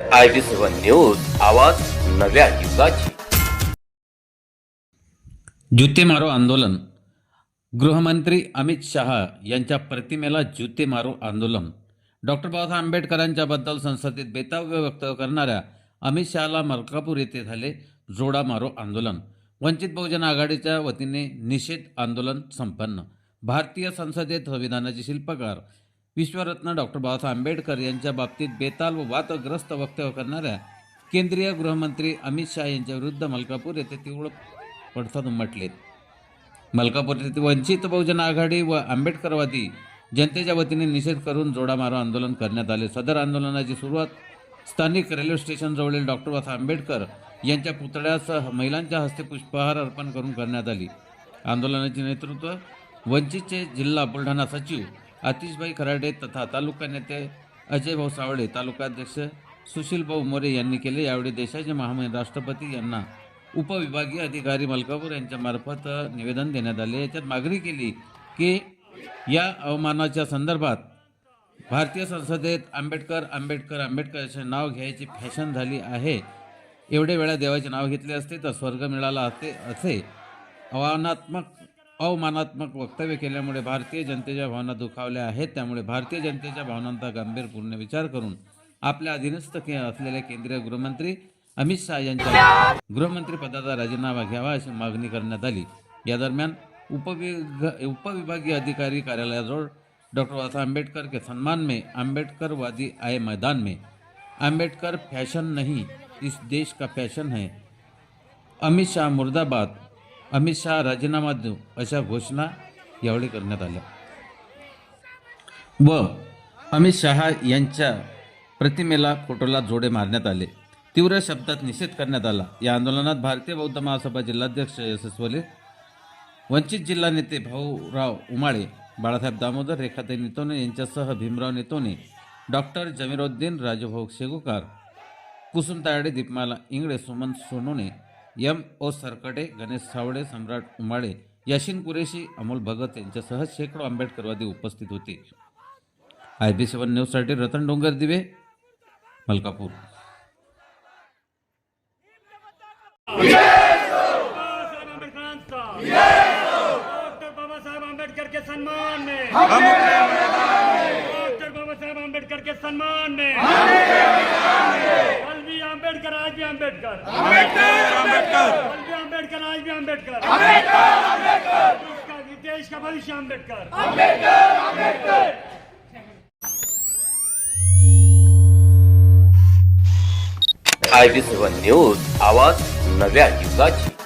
I T seven news आवाज नव्या युगाची. जुते मारो आंदोलन. गृहमंत्री अमित शहा यांच्या प्रतिमेला जुते मारो आंदोलन. डॉक्टर बाबासाहेब आंबेडकरांच्याबद्दल संसदेत बेताव्य व्यक्त करणाऱ्या अमित शहाला मलकापूर येथे झाले जोडा मारो आंदोलन. वंचित बहुजन आघाडीच्या वतीने निषेध आंदोलन संपन्न. भारतीय संसदेत संविधानाचे शिल्पकार विश्वरत्न डॉक्टर बाबासाहेब आंबेडकर यांच्या बाबतीत बेताल व वादग्रस्त वक्तव्य करणाऱ्या केंद्रीय गृहमंत्री अमित शहा यांच्या विरुद्ध मलकापूर येथे तीव्र पडसाद उमटलेत. मलकापूर येथे वंचित बहुजन आघाडी व आंबेडकरवादी जनतेच्या वतीने निषेध करून जोडामारो आंदोलन करण्यात आले. सदर आंदोलनाची सुरुवात स्थानिक रेल्वे स्टेशनजवळील डॉक्टर बाबासाहेब आंबेडकर यांच्या पुतळ्यासह महिलांच्या हस्ते पुष्पहार अर्पण करून करण्यात आली. आंदोलनाचे नेतृत्व वंचितचे जिल्हा बुलढाणा सचिव आतिशभाई खराडे तथा तालुका नेते अजय भाऊ सावळे तालुकाध्यक्ष सुशील भाऊ मोरे यांनी केले. यावेळी देशाचे महामहिम राष्ट्रपती यांना उपविभागीय अधिकारी मलकापूर यांच्यामार्फत निवेदन देण्यात आले. याच्यात मागणी केली की या अवमानाच्या संदर्भात भारतीय संसदेत आंबेडकर आंबेडकर आंबेडकर असे नाव घ्यायची फॅशन झाली आहे. एवढे वेळा देवाचे नाव घेतले असते तर स्वर्ग मिळाला असते असे आव्हानात्मक अवमानात्मक वक्तव्य केल्यामुळे भारतीय जनतेच्या भावना दुखावल्या आहेत. त्यामुळे भारतीय जनतेच्या भावनांचा गंभीरपूर्ण विचार करून आपल्या अधीनस्थ के असलेले केंद्रीय गृहमंत्री अमित शहा यांच्या गृहमंत्री पदाचा राजीनामा घ्यावा अशी मागणी करण्यात आली. या दरम्यान उपविभ उपविभागीय अधिकारी कार्यालयाजवळ डॉक्टर बाबासाहेब आंबेडकर के सन्मान में अम्बेडकरवादी आए मैदान में आंबेडकर फैशन नहीं इस देश का फैशन है अमित शाह मुर्दाबाद अमित शहा राजीनामा देऊ अशा घोषणा यावेळी करण्यात आल्या. व अमित शहा यांच्या प्रतिमेला फोटोला जोडे मारण्यात आले. तीव्र शब्दात निषेध करण्यात आला. या आंदोलनात भारतीय बौद्ध महासभा जिल्हाध्यक्ष यशस्वले वंचित जिल्हा नेते भाऊराव उमाळे बाळासाहेब दामोदर रेखाताई नेतोने यांच्यासह Bhimrao Netone doctor Jamiruddin Rajubhau Shegukar Kusum Tayde Deepmala Ingle Suman Sonone M O Sarkate Ganesh Sawade Samrat Umale Yasin Qureshi Amol Bhagat यांच्यासह शेकडो आंबेडकरवादी उपस्थित होते. आय बी सेवन न्यूजसाठी रतन डोंगर दिवे मलकापूर. डॉक्टर बाबासाहेब आंबेडकर के सम्मान में। डॉक्टर बाबासाहेब आंबेडकर के सम्मान में। कल भी आंबेडकर आज भी आंबेडकर। कल भी आंबेडकर आज भी आंबेडकर। इसका देश का भविष्य Ambedkar. I T seven news आवाज नव्या युगाची.